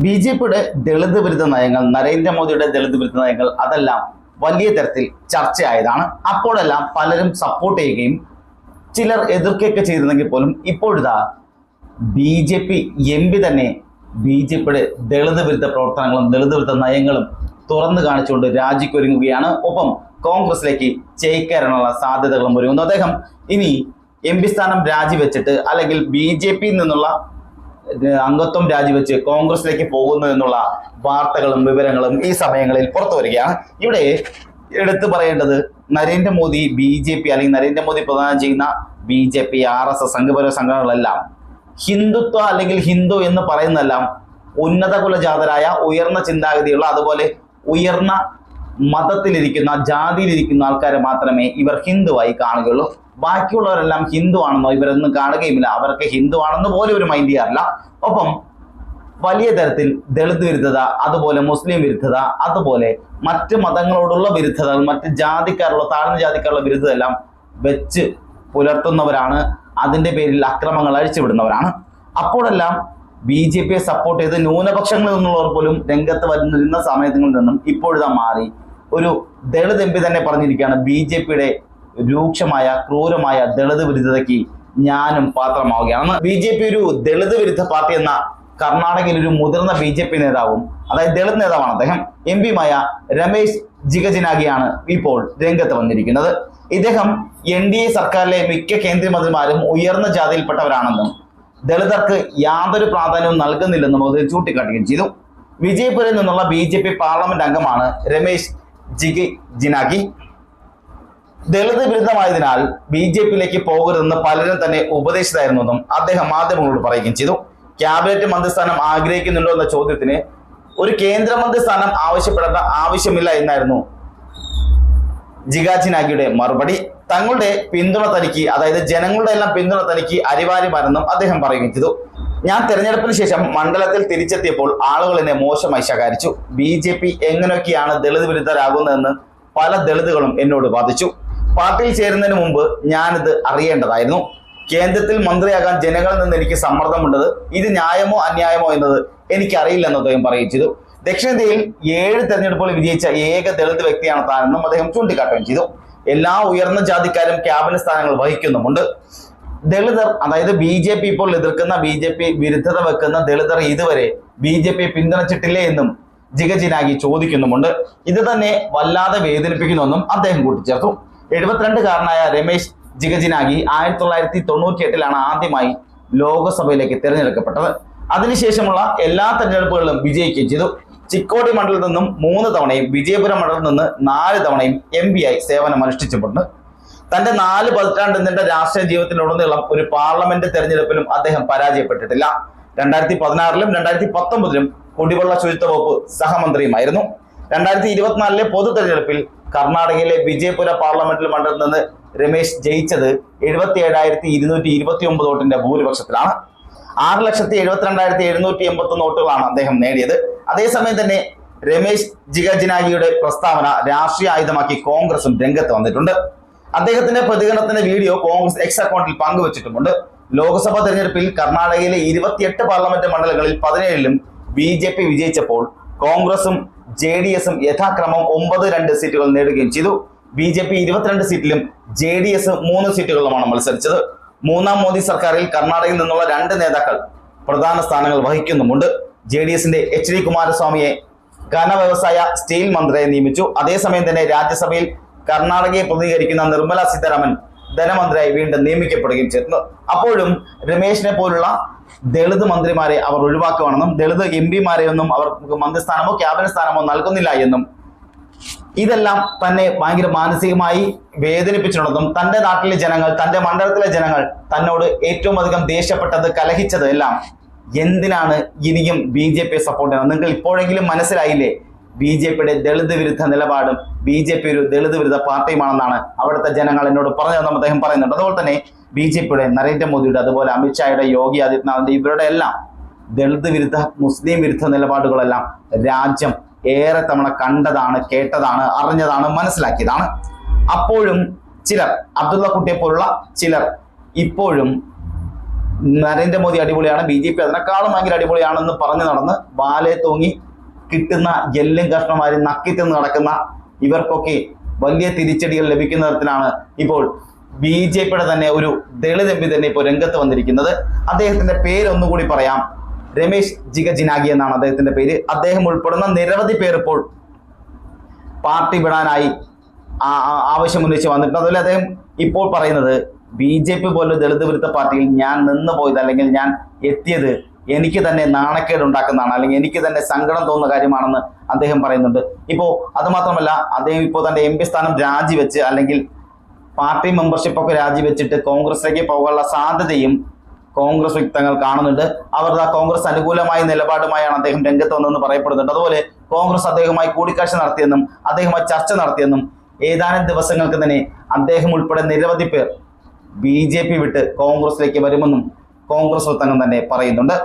B J പിയുടെ ദളിത് വിരുദ്ധ നയങ്ങൾ നരേന്ദ്രമോദിയുടെ ദളിത് വിരുദ്ധ നയങ്ങൾ അതെല്ലാം വലിയ തരത്തിൽ ചർച്ചയായതാണ്. അപ്പോഴെല്ലാം പലരും സപ്പോർട്ട് ചെയ്യുകയും ചിലർ എതിർക്കുകയൊക്കെ ചെയ്തിരുന്നെങ്കിൽ പോലും ഇപ്പോഴിതാ B J P M P തന്നെ ബി ജെ പിയുടെ ദളിത് വിരുദ്ധ പ്രവർത്തനങ്ങളും ദളിത് വിരുദ്ധ നയങ്ങളും തുറന്നു കാണിച്ചുകൊണ്ട് രാജിക്കൊരുങ്ങുകയാണ്. ഒപ്പം കോൺഗ്രസിലേക്ക് ചേക്കേറാനുള്ള സാധ്യതകളും ഒരുങ്ങുന്നു. അദ്ദേഹം ഇനി എം പി സ്ഥാനം രാജിവെച്ചിട്ട് അല്ലെങ്കിൽ ബി ജെ പിയിൽ നിന്നുള്ള അംഗത്വം രാജിവെച്ച് കോൺഗ്രസിലേക്ക് പോകുന്നു എന്നുള്ള വാർത്തകളും വിവരങ്ങളും ഈ സമയങ്ങളിൽ പുറത്തു വരികയാണ്. ഇവിടെ എടുത്തു പറയേണ്ടത് നരേന്ദ്രമോദി ബി ജെ പി അല്ലെങ്കിൽ നരേന്ദ്രമോദി പ്രദാനം ചെയ്യുന്ന B J P R S S സംഘപര സംഘടനകളെല്ലാം ഹിന്ദുത്വ അല്ലെങ്കിൽ ഹിന്ദു എന്ന് പറയുന്നതെല്ലാം ഉന്നത കുലജാതരായ ഉയർന്ന ചിന്താഗതിയുള്ള അതുപോലെ ഉയർന്ന മതത്തിലിരിക്കുന്ന ജാതിയിലിരിക്കുന്ന ആൾക്കാരെ മാത്രമേ ഇവർ ഹിന്ദുവായി കാണുകയുള്ളൂ. ബാക്കിയുള്ളവരെല്ലാം ഹിന്ദു ആണെന്നോ ഇവരൊന്നും കാണുകയുമില്ല. അവർക്ക് ഹിന്ദു ആണെന്ന് പോലും ഒരു മൈൻഡ് ചെയ്യാറില്ല. ഒപ്പം വലിയ തരത്തിൽ ദളിത് വിരുദ്ധത അതുപോലെ മുസ്ലിം വിരുദ്ധത അതുപോലെ മറ്റ് മതങ്ങളോടുള്ള വിരുദ്ധതകൾ മറ്റ് ജാതിക്കാരുള്ള താഴ്ന്ന ജാതിക്കാരുള്ള വിരുദ്ധത എല്ലാം വെച്ച് പുലർത്തുന്നവരാണ്. അതിന്റെ പേരിൽ അക്രമങ്ങൾ അഴിച്ചുവിടുന്നവരാണ്. അപ്പോഴെല്ലാം ബി ജെ പിയെ സപ്പോർട്ട് ചെയ്ത് ന്യൂനപക്ഷങ്ങളിൽ നിന്നുള്ളവർ പോലും രംഗത്ത് വരുന്നിരുന്ന സമയങ്ങളിൽ നിന്നും ഇപ്പോഴിതാ മാറി. ഒരു ദളിത് എം പി തന്നെ പറഞ്ഞിരിക്കുകയാണ് ബി ജെ പിയുടെ രൂക്ഷമായ ക്രൂരമായ ദളിത് വിരുദ്ധതയ്ക്ക് ഞാനും പാത്രമാവുകയാണ്. ബി ജെ പി ഒരു ദളിത് വിരുദ്ധ പാർട്ടി എന്ന കർണാടകയിൽ ഒരു മുതിർന്ന ബി ജെ പി നേതാവും അതായത് ദളിത് നേതാവാണ് അദ്ദേഹം. എം പിയുമായ രമേശ് ജിഗജിനാഗിയാണ് ഇപ്പോൾ രംഗത്ത് വന്നിരിക്കുന്നത്. ഇദ്ദേഹം എൻ ഡി എ സർക്കാരിലെ മിക്ക കേന്ദ്രമന്ത്രിമാരും ഉയർന്ന ജാതിയിൽപ്പെട്ടവരാണെന്നും ദളിതർക്ക് യാതൊരു പ്രാധാന്യവും നൽകുന്നില്ലെന്നും മോദി ചൂണ്ടിക്കാട്ടുകയും ചെയ്തു. വിജയപുരയിൽ നിന്നുള്ള ബി ജെ പി പാർലമെന്റ് അംഗമാണ് രമേശ് ജിഗി ജിനാഗി ദളിത് വിരുദ്ധമായതിനാൽ ബി ജെ പിയിലേക്ക് പോകരുതെന്ന് പലരും തന്നെ ഉപദേശിച്ചതായിരുന്നുവെന്നും അദ്ദേഹം മാധ്യമങ്ങളോട് പറയുകയും ചെയ്തു. ക്യാബിനറ്റ് മന്ത്രിസ്ഥാനം ആഗ്രഹിക്കുന്നുണ്ടോ എന്ന ചോദ്യത്തിന് ഒരു കേന്ദ്രമന്ത്രി സ്ഥാനം ആവശ്യപ്പെടേണ്ട ആവശ്യമില്ല എന്നായിരുന്നു ജിഗാജിനാഗിയുടെ മറുപടി തങ്ങളുടെ പിന്തുണ തനിക്ക് അതായത് ജനങ്ങളുടെ എല്ലാം പിന്തുണ തനിക്ക് അനിവാര്യമാണെന്നും അദ്ദേഹം പറയുകയും ചെയ്തു. ഞാൻ തെരഞ്ഞെടുപ്പിന് ശേഷം മണ്ഡലത്തിൽ തിരിച്ചെത്തിയപ്പോൾ ആളുകൾ എന്നെ മോശമായി ശകാരിച്ചു. ബി ജെ പി എങ്ങനെയൊക്കെയാണ് ദളിത് വിരുദ്ധരാകുന്നതെന്ന് പല ദളിതുകളും എന്നോട് വാദിച്ചു. പാർട്ടിയിൽ ചേരുന്നതിന് മുമ്പ് ഞാനിത് അറിയേണ്ടതായിരുന്നു. കേന്ദ്രത്തിൽ മന്ത്രിയാകാൻ ജനങ്ങളിൽ നിന്ന് എനിക്ക് സമ്മർദ്ദമുണ്ടത് ഇത് ന്യായമോ അന്യായമോ എന്നത് എനിക്കറിയില്ലെന്ന് അദ്ദേഹം പറയുകയും ദക്ഷിണേന്ത്യയിൽ ഏഴ് തെരഞ്ഞെടുപ്പുകൾ വിജയിച്ച ഏക ദളിത് വ്യക്തിയാണ് താനെന്നും അദ്ദേഹം ചൂണ്ടിക്കാട്ടുകയും ചെയ്തു. എല്ലാ ഉയർന്ന ജാതിക്കാരും ക്യാബിനറ്റ് സ്ഥാനങ്ങൾ വഹിക്കുന്നുമുണ്ട്. ദളിതർ അതായത് ബി ജെ പി ഇപ്പോൾ എതിർക്കുന്ന ബി ജെ പി വിരുദ്ധത വെക്കുന്ന ദളിതർ ഇതുവരെ ബി ജെ പി പിന്തുണച്ചിട്ടില്ലേ എന്നും ജിഗജിനാഗി ചോദിക്കുന്നുമുണ്ട്. ഇത് തന്നെ വല്ലാതെ വേദനിപ്പിക്കുന്നുവെന്നും അദ്ദേഹം കൂട്ടിച്ചേർത്തു. എഴുപത്തിരണ്ടുകാരനായ രമേശ് ജിഗജിനാഗി ആയിരത്തി തൊള്ളായിരത്തി തൊണ്ണൂറ്റി എട്ടിലാണ് ആദ്യമായി ലോകസഭയിലേക്ക് തിരഞ്ഞെടുക്കപ്പെട്ടത്. അതിനുശേഷമുള്ള എല്ലാ തെരഞ്ഞെടുപ്പുകളിലും വിജയിക്കുകയും ചെയ്തു. ചിക്കോടി മണ്ഡലത്തിൽ നിന്നും മൂന്ന് തവണയും വിജയപുരം മണ്ഡലത്തിൽ നിന്ന് നാല് തവണയും എം പി ആയി സേവനം അനുഷ്ഠിച്ചിട്ടുണ്ട്. തന്റെ നാല് പതിറ്റാണ്ട് നീണ്ട രാഷ്ട്രീയ ജീവിതത്തിലുടനീളം ഒരു പാർലമെന്റ് തെരഞ്ഞെടുപ്പിലും അദ്ദേഹം പരാജയപ്പെട്ടിട്ടില്ല. രണ്ടായിരത്തി പതിനാറിലും രണ്ടായിരത്തി പത്തൊമ്പതിലും കുടിവെള്ള ശുചിത്വ വകുപ്പ് സഹമന്ത്രിയുമായിരുന്നു. രണ്ടായിരത്തി ഇരുപത്തിനാലിലെ പൊതു തെരഞ്ഞെടുപ്പിൽ കർണാടകയിലെ വിജയപുര പാർലമെന്റിൽ മണ്ഡലത്തിൽ നിന്ന് രമേശ് ജയിച്ചത് എഴുപത്തി ഏഴായിരത്തി ഇരുന്നൂറ്റി ഇരുപത്തി ഒമ്പത് വോട്ടിന്റെ ഭൂരിപക്ഷത്തിലാണ്. ആറ് ലക്ഷത്തി എഴുപത്തിരണ്ടായിരത്തി എഴുന്നൂറ്റി എൺപത്തി ഒന്ന് വോട്ടുകളാണ് അദ്ദേഹം നേടിയത്. അതേസമയം തന്നെ രമേശ് ജിഗജിനാഗിയുടെ പ്രസ്താവന രാഷ്ട്രീയ ആയുധമാക്കി കോൺഗ്രസും രംഗത്ത് വന്നിട്ടുണ്ട്. അദ്ദേഹത്തിന്റെ പ്രതികരണത്തിന്റെ വീഡിയോ കോൺഗ്രസ് എക്സ് അക്കൗണ്ടിൽ പങ്കുവച്ചിട്ടുമുണ്ട്. ലോക്സഭാ തെരഞ്ഞെടുപ്പിൽ കർണാടകയിലെ ഇരുപത്തിയെട്ട് പാർലമെന്റ് മണ്ഡലങ്ങളിൽ പതിനേഴിലും ബി ജെ പി വിജയിച്ചപ്പോൾ കോൺഗ്രസും ജെ ഡി എസും യഥാക്രമം ഒമ്പത് രണ്ട് സീറ്റുകൾ നേടുകയും ചെയ്തു. ബി ജെ പി ഇരുപത്തിരണ്ട് സീറ്റിലും ജെ ഡി എസ് മൂന്ന് സീറ്റുകളിലുമാണ് മത്സരിച്ചത്. മൂന്നാം മോദി സർക്കാരിൽ കർണാടകയിൽ നിന്നുള്ള രണ്ട് നേതാക്കൾ പ്രധാന സ്ഥാനങ്ങൾ വഹിക്കുന്നുമുണ്ട്. ജെ ഡി എസിന്റെ എച്ച് ഡി കുമാരസ്വാമിയെ ഘനവ്യവസായ സ്റ്റീൽ മന്ത്രിയെ നിയമിച്ചു. അതേസമയം തന്നെ രാജ്യസഭയിൽ കർണാടകയെ പ്രതിനിധീകരിക്കുന്ന നിർമ്മല സീതാരാമൻ ധനമന്ത്രിയായി വീണ്ടും നിയമിക്കപ്പെടുകയും ചെയ്തു. അപ്പോഴും രമേശിനെ പോലുള്ള ദളിത് മന്ത്രിമാരെ അവർ ഒഴിവാക്കുകയാണെന്നും ദളിത് എം പിമാരെയൊന്നും അവർക്ക് മന്ത്രിസ്ഥാനമോ ക്യാബിനറ്റ് സ്ഥാനമോ നൽകുന്നില്ല എന്നും ഇതെല്ലാം തന്നെ ഭയങ്കര മാനസികമായി വേദനിപ്പിച്ചിട്ടുണ്ടെന്നും തന്റെ നാട്ടിലെ ജനങ്ങൾ തന്റെ മണ്ഡലത്തിലെ ജനങ്ങൾ തന്നോട് ഏറ്റവും അധികം ദേഷ്യപ്പെട്ടത് കലഹിച്ചത് എല്ലാം എന്തിനാണ് ഇനിയും ബി ജെ പിയെ സപ്പോർട്ട് ചെയ്യുന്നത് നിങ്ങൾ ഇപ്പോഴെങ്കിലും മനസ്സിലായില്ലേ? ബി ജെ പിയുടെ ദളിത് വിരുദ്ധ നിലപാടും ബി ജെ പി ഒരു ദളിത് വിരുദ്ധ പാർട്ടിയുമാണെന്നാണ് അവിടുത്തെ ജനങ്ങൾ എന്നോട് പറഞ്ഞതെന്നും അദ്ദേഹം പറയുന്നുണ്ട്. അതുപോലെ തന്നെ ബി ജെ പിയുടെ നരേന്ദ്രമോദിയുടെ അതുപോലെ അമിത്ഷായുടെ യോഗി ആദിത്യനാഥിന്റെ ഇവരുടെ എല്ലാം ദളിത് വിരുദ്ധ മുസ്ലിം വിരുദ്ധ നിലപാടുകളെല്ലാം രാജ്യം ഏറെ തവണ കണ്ടതാണ് കേട്ടതാണ് അറിഞ്ഞതാണ് മനസ്സിലാക്കിയതാണ്. അപ്പോഴും ചിലർ അബ്ദുള്ള കുട്ടിയെ പോലുള്ള ചിലർ ഇപ്പോഴും നരേന്ദ്രമോദി അടിപൊളിയാണ് ബി ജെ പി അതിനേക്കാളും ഭയങ്കര അടിപൊളിയാണെന്ന് പറഞ്ഞു നടന്ന് വാലെ തൂങ്ങി കിട്ടുന്ന എല്ലും കഷ്ണമാരി നക്കിത്തിന്ന് നടക്കുന്ന ഇവർക്കൊക്കെ വലിയ തിരിച്ചടികൾ ലഭിക്കുന്ന തരത്തിലാണ് ഇപ്പോൾ ബി ജെ പിയുടെ തന്നെ ഒരു ദളിത് എം പി തന്നെ ഇപ്പോൾ രംഗത്ത് വന്നിരിക്കുന്നത്. അദ്ദേഹത്തിന്റെ പേരൊന്നുകൂടി പറയാം. രമേശ് ജിഗജിനാഗി എന്നാണ് അദ്ദേഹത്തിന്റെ പേര്. അദ്ദേഹം ഉൾപ്പെടുന്ന നിരവധി പേർ ഇപ്പോൾ പാർട്ടി വിടാനായി ആവശ്യം ഉന്നയിച്ച് വന്നിട്ടുണ്ട്. അതുപോലെ അദ്ദേഹം ഇപ്പോൾ പറയുന്നത് ബി ജെ പി പോലെ ദളിത് വിരുദ്ധ പാർട്ടിയിൽ ഞാൻ നിന്ന് പോയത് അല്ലെങ്കിൽ ഞാൻ എത്തിയത് എനിക്ക് തന്നെ നാണക്കേട് ഉണ്ടാക്കുന്നതാണ് അല്ലെങ്കിൽ എനിക്ക് തന്നെ സങ്കടം തോന്നുന്ന കാര്യമാണെന്ന് അദ്ദേഹം പറയുന്നുണ്ട്. ഇപ്പോൾ അതുമാത്രമല്ല അദ്ദേഹം ഇപ്പോൾ തന്റെ എം പി സ്ഥാനം രാജിവെച്ച് അല്ലെങ്കിൽ പാർട്ടി മെമ്പർഷിപ്പൊക്കെ രാജിവെച്ചിട്ട് കോൺഗ്രസിലേക്ക് പോകാനുള്ള സാധ്യതയും കോൺഗ്രസ് വ്യക്തങ്ങൾ കാണുന്നുണ്ട്. അവർ ആ കോൺഗ്രസ് അനുകൂലമായ നിലപാടുമായാണ് അദ്ദേഹം രംഗത്ത് വന്നതെന്ന് പറയപ്പെടുന്നുണ്ട്. അതുപോലെ കോൺഗ്രസ് അദ്ദേഹവുമായി കൂടിക്കാഴ്ച നടത്തിയെന്നും അദ്ദേഹവുമായി ചർച്ച നടത്തിയെന്നും ഏതാനും ദിവസങ്ങൾക്ക് തന്നെ അദ്ദേഹം ഉൾപ്പെടെ നിരവധി പേർ ബി വിട്ട് കോൺഗ്രസിലേക്ക് വരുമെന്നും കോൺഗ്രസ് വൃത്തങ്ങൾ തന്നെ പറയുന്നുണ്ട്.